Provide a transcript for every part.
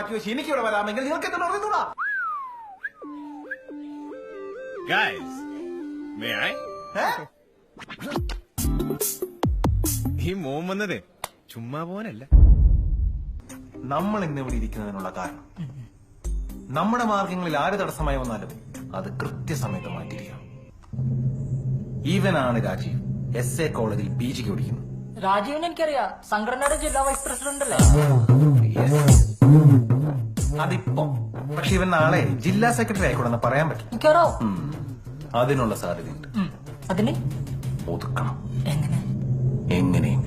ആക്രമിച്ച് എനിക്ക് ഇവിടെ വരാമെങ്കിൽ നിങ്ങൾക്ക് Guys, may I? ഈ മോൻ വന്നതേ ചുമ്മാ പോവാനല്ല. നമ്മൾ ഇന്ന് ഇവിടെ ഇരിക്കുന്നതിനുള്ള കാരണം. നമ്മുടെ മാർഗങ്ങളിൽ ആര് തടസ്സമായി വന്നാലും അത് കൃത്യസമയത്ത് മാറ്റിയിരിക്കണം. ഈവനാണ് രാജീവ്. എസ് എ കോളേജിൽ പി ജിക്ക് പിടിക്കുന്നത് രാജീവിനെ എനിക്കറിയാം. സംഘടനയുടെ ജില്ലാ വൈസ് പ്രസിഡന്റ് അല്ലേ? അതിപ്പോ പക്ഷെ ഇവൻ നാളെ ജില്ലാ സെക്രട്ടറി ആയിക്കോടെന്ന് പറയാൻ പറ്റും. അതിനുള്ള സാധ്യതയുണ്ട്. അതിന് ഒതുക്കണം. എങ്ങനെ? എങ്ങനെയും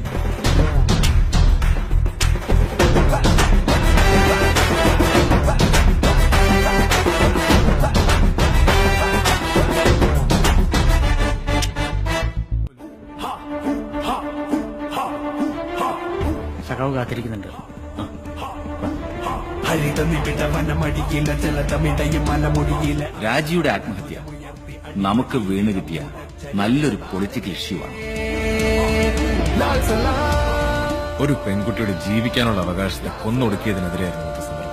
സഖാവ് കാത്തിരിക്കുന്നുണ്ട്. രാജിയുടെ ആത്മഹത്യ. നമുക്ക് വീണ് കിട്ടിയ നല്ലൊരു പൊളിറ്റിക്കൽ ഇഷ്യൂ ആണ്. ഒരു പെൺകുട്ടിയുടെ ജീവിക്കാനുള്ള അവകാശത്തെ കൊന്നൊടുക്കിയതിനെതിരെയായിരുന്നു സമരം.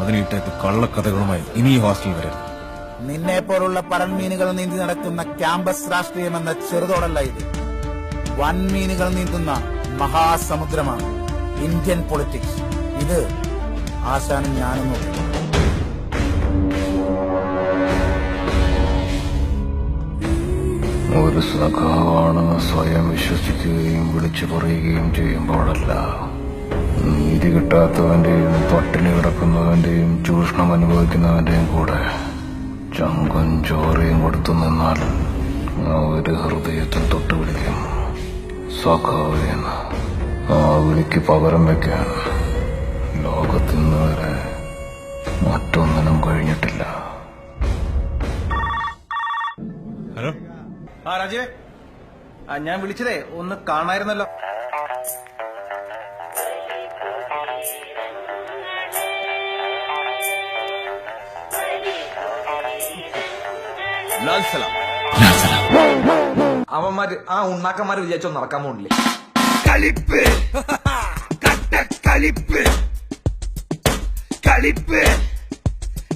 അതിന് ഇട്ടേക്ക് കള്ളക്കഥകളുമായി ഇനി ഹോസ്റ്റലിൽ ഹോസ്റ്റൽ വരരുത്. നിന്നെ പോലുള്ള പരൺമീനുകൾ നീന്തി നടക്കുന്ന ക്യാമ്പസ് രാഷ്ട്രീയം എന്ന ചെറുതോടല്ല ഇത്. വൻമീനുകൾ നീന്തുന്ന മഹാസമുദ്രമാണ് ഇന്ത്യൻ പൊളിറ്റിക്സ്. ഇത് ആശാനും ഞാനും നോക്കി ഒരു സഖാവാണെന്ന് സ്വയം വിശ്വസിക്കുകയും വിളിച്ചു പറയുകയും ചെയ്യുമ്പോഴല്ല. നീതി കിട്ടാത്തവന്റെയും പട്ടിണി കിടക്കുന്നവന്റെയും ചൂഷണം അനുഭവിക്കുന്നവന്റെയും കൂടെ ചങ്കും ചോറയും കൊടുത്തു നിന്നാൽ അവർ ഹൃദയത്തിൽ തൊട്ട് വിളിക്കും സഖാവേന്ന് ആ വിളിക്ക് പകരം വെക്കാൻ. ലോകത്തിന്ന് വരെ മറ്റൊന്നിനും കഴിഞ്ഞിട്ടില്ല. ഹലോ? ആ രാജേ. ആ ഞാൻ വിളിച്ചതേ ഒന്ന് കാണായിരുന്നല്ലോ. ലാൽ സലാം. അവന്മാര് ആ ഉണ്ണാക്കന്മാര് വിചാരിച്ചോ നടക്കാൻ പോണില്ലേ? കളിപ്പ്. കട്ട കളിപ്പ്.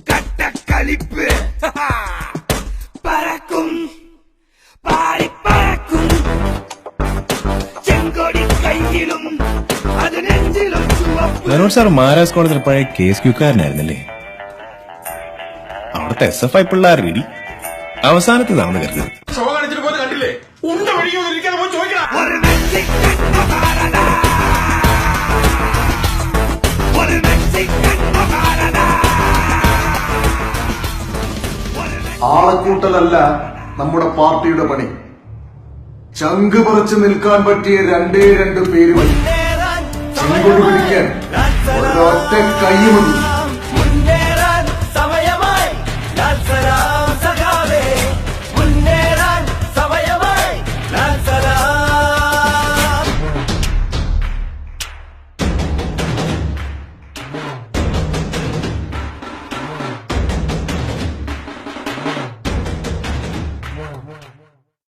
കട്ടക്കളിപ്പ്. പറക്കും. പാറിപ്പറക്കും ചെങ്കൊടി കയ്യിലും അത് നെഞ്ചിലും മനോജ് സാർ മഹാരാജ് കോളേജിൽ പഴയ കേസ് ക്യൂക്കാരനായിരുന്നല്ലേ? അവിടുത്തെ എസ് എഫ് ഐ പിള്ളേർ റെഡി അവസാനത്ത് നടന്നു കണ്ടില്ലേ? ഒരു മെക്സിക്കൻ മഹാരണ ആളെക്കൂട്ടലല്ല നമ്മുടെ പാർട്ടിയുടെ പണി. ചങ്ക് പറിച്ചു നിൽക്കാൻ പറ്റിയ രണ്ടേ രണ്ട് പേര് മതി. ചെങ്കൊണ്ട് പിടിക്കാൻ. ഒരൊറ്റ കൈ മതി.